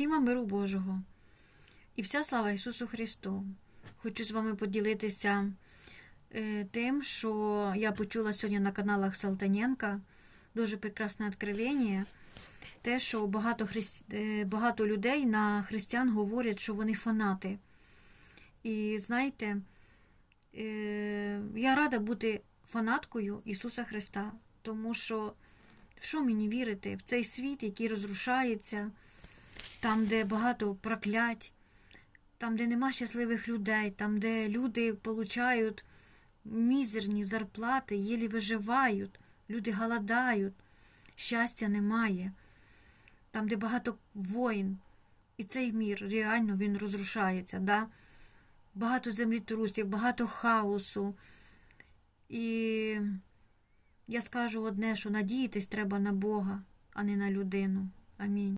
Всім вам миру Божого. І вся слава Ісусу Христу. Хочу з вами поділитися е, тим, що я почула сьогодні на каналах Салтаненка. Дуже прекрасне откровення. Те, що багато, христи... е, багато людей на християн говорять, що вони фанати. І знаєте, е, я рада бути фанаткою Ісуса Христа, тому що в що мені вірити? В цей світ, який розрушається, там, де багато проклять, там, де нема щасливих людей, там, де люди получають мізерні зарплати, єлі виживають, люди голодають, щастя немає, там, де багато воїн. І цей мір реально він розрушається. Да? Багато землетрусів, багато хаосу. І я скажу одне, що надіятись треба на Бога, а не на людину. Амінь.